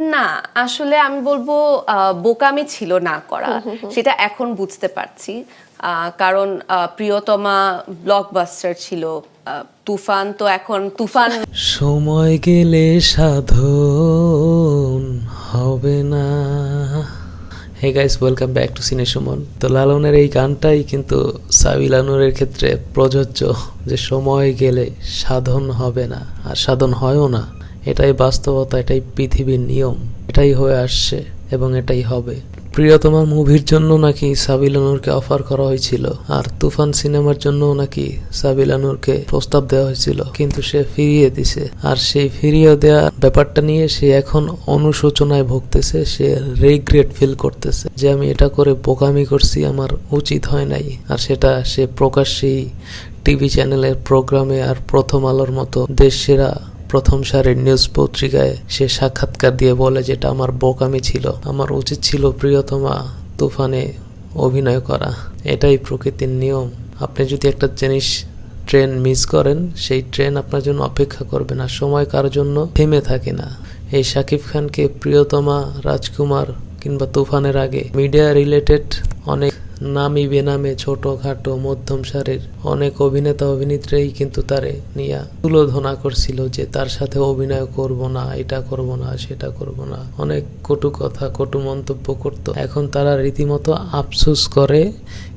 না আসলে আমি বলব আহ, বোকামি ছিল না করা। সেটা এখন বুঝতে পারছি। আহ, কারণ প্রিয়তমা ব্লকবাস্টার ছিল। আহ, তুফান তো এখন তুফান সময় গেলে সাধন হবে না। Hey guys welcome back to cine Suman তো লালনের এই গানটাই কিন্তু সাবিলানুরের ক্ষেত্রে প্রযোজ্য যে সময় গেলে সাধন হবে না। আর সাধন হয়ও না। এটাই বাস্তবতা, এটাই পৃথিবীর নিয়ম, এটাই হয়ে আসছে এবং এটাই হবে। প্রিয়তমা মুভির জন্য নাকি সাবিলানুরকে অফার করা হয়েছিল, আর তুফান সিনেমার জন্য নাকি সাবিলানুরকে প্রস্তাব দেওয়া হয়েছিল, কিন্তু সে ফিরিয়ে দিছে। আর সেই ফিরিয়ে দেওয়া ব্যাপারটা নিয়ে সে এখন অনুশোচনায় ভুগতেছে, সে রিগ্রেট ফিল করতেছে যে আমি এটা করে বোকামি করছি, আমার উচিত হয় নাই। আর সেটা সে প্রকাশ্যেই টিভি চ্যানেলের প্রোগ্রামে আর প্রথম আলোর মতো দেশ সেরা প্রথম সারির নিউজ পত্রিকায় সে সাক্ষাৎকার দিয়ে বলে যেটা আমার বোকামি ছিল। আমার উচিত ছিল প্রিয়তমা তুফানে অভিনয় করা। এটাই প্রকৃতির নিয়ম। আপনি যদি একটা জিনিস ট্রেন মিস করেন, সেই ট্রেন আপনার জন্য অপেক্ষা করবে না। সময় কার জন্য? থেমে থাকে না। এই শাকিব খানকে প্রিয়তমা, রাজকুমার কিংবা তুফানের আগে মিডিয়া রিলেটেড অনেক নামি বেনামে ছোটখাটো মধ্যম সারির অনেক অভিনেতা অভিনেত্রী কিন্তু তারে নিয়ে তুলোধনা করছিল যে তার সাথে অভিনয় করব না, এটা করব না, সেটা করব না। অনেক কটু কথা, কটু মন্তব্য করত। এখন তারা রীতিমতো আফসোস করে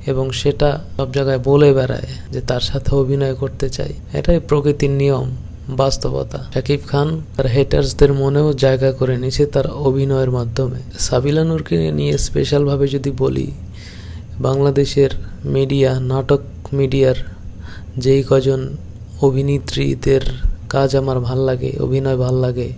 এবং সেটা সব জায়গায় বলে বেড়ায় যে তার সাথে অভিনয় করতে চাই। এটাই প্রকৃতির নিয়ম, বাস্তবতা। শাকিব খান তার হেটার্সদের মনেও জায়গা করে নিয়েছে তার অভিনয়ের মাধ্যমে। সাবিলানুরকে নিয়ে স্পেশালভাবে যদি বলি বাংলাদেশের মিডিয়া, নাটক মিডিয়ার যেই কজন অভিনেত্রীদের কাজ আমার ভালো লাগে, অভিনয় ভালো লাগে,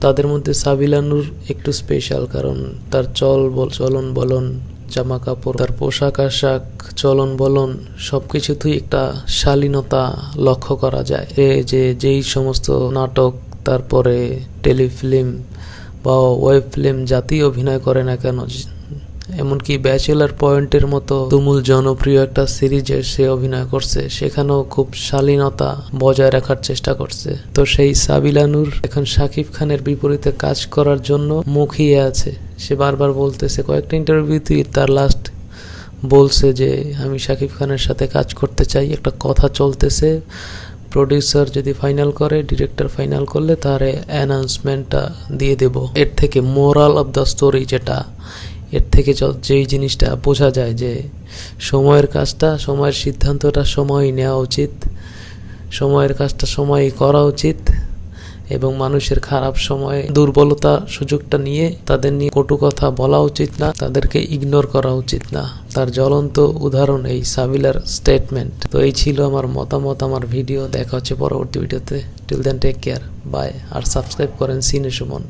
তাদের মধ্যে সাবিলানুর একটু স্পেশাল কারণ তার চল বল চলন বলন জামা কাপড় তার পোশাক আশাক, চলন বলন সব কিছুতেই একটা শালীনতা লক্ষ্য করা যায়। এ যে যেই সমস্ত নাটক, তারপরে টেলিফিল্ম বা ওয়েব ফিল্ম জাতীয় অভিনয় করে না কেন এমনকি ব্যাচেলার পয়েন্টের মতো তুমুল জনপ্রিয় একটা সিরিজে সে অভিনয় করছে, সেখানেও খুব শালীনতা বজায় রাখার চেষ্টা করছে। তো সেই সাবিলানুর এখন শাকিব খানের বিপরীতে কাজ করার জন্য মুখিয়ে আছে। সে বারবার বলতেছে, কয়েকটা ইন্টারভিউতেই তার লাস্ট বলছে যে, আমি শাকিব খানের সাথে কাজ করতে চাই, একটা কথা চলতেছে। প্রডিউসার যদি ফাইনাল করে ডিরেক্টর ফাইনাল করলে তার অ্যানাউন্সমেন্টটা দিয়ে দেব। এর থেকে মোরাল অফ দ্য স্টোরি যেটা এর থেকে যেই জিনিসটা বোঝা যায় যে সময়ের কাজটা, সময়ের সিদ্ধান্তটা সময়ই নেওয়া উচিত, সময়ের কাজটা সময়ই করা উচিত, এবং মানুষের খারাপ সময়ে দুর্বলতা সুযোগটা নিয়ে তাদের নিয়ে কটু কথা বলা উচিত না, তাদেরকে ইগনোর করা উচিত না। তার জ্বলন্ত উদাহরণ এই সাবিলার স্টেটমেন্ট তো এই ছিল আমার মতামত, আমার ভিডিও দেখা হচ্ছে পরবর্তী ভিডিওতে till then take care bye আর সাবস্ক্রাইব করেন সিনে সুমন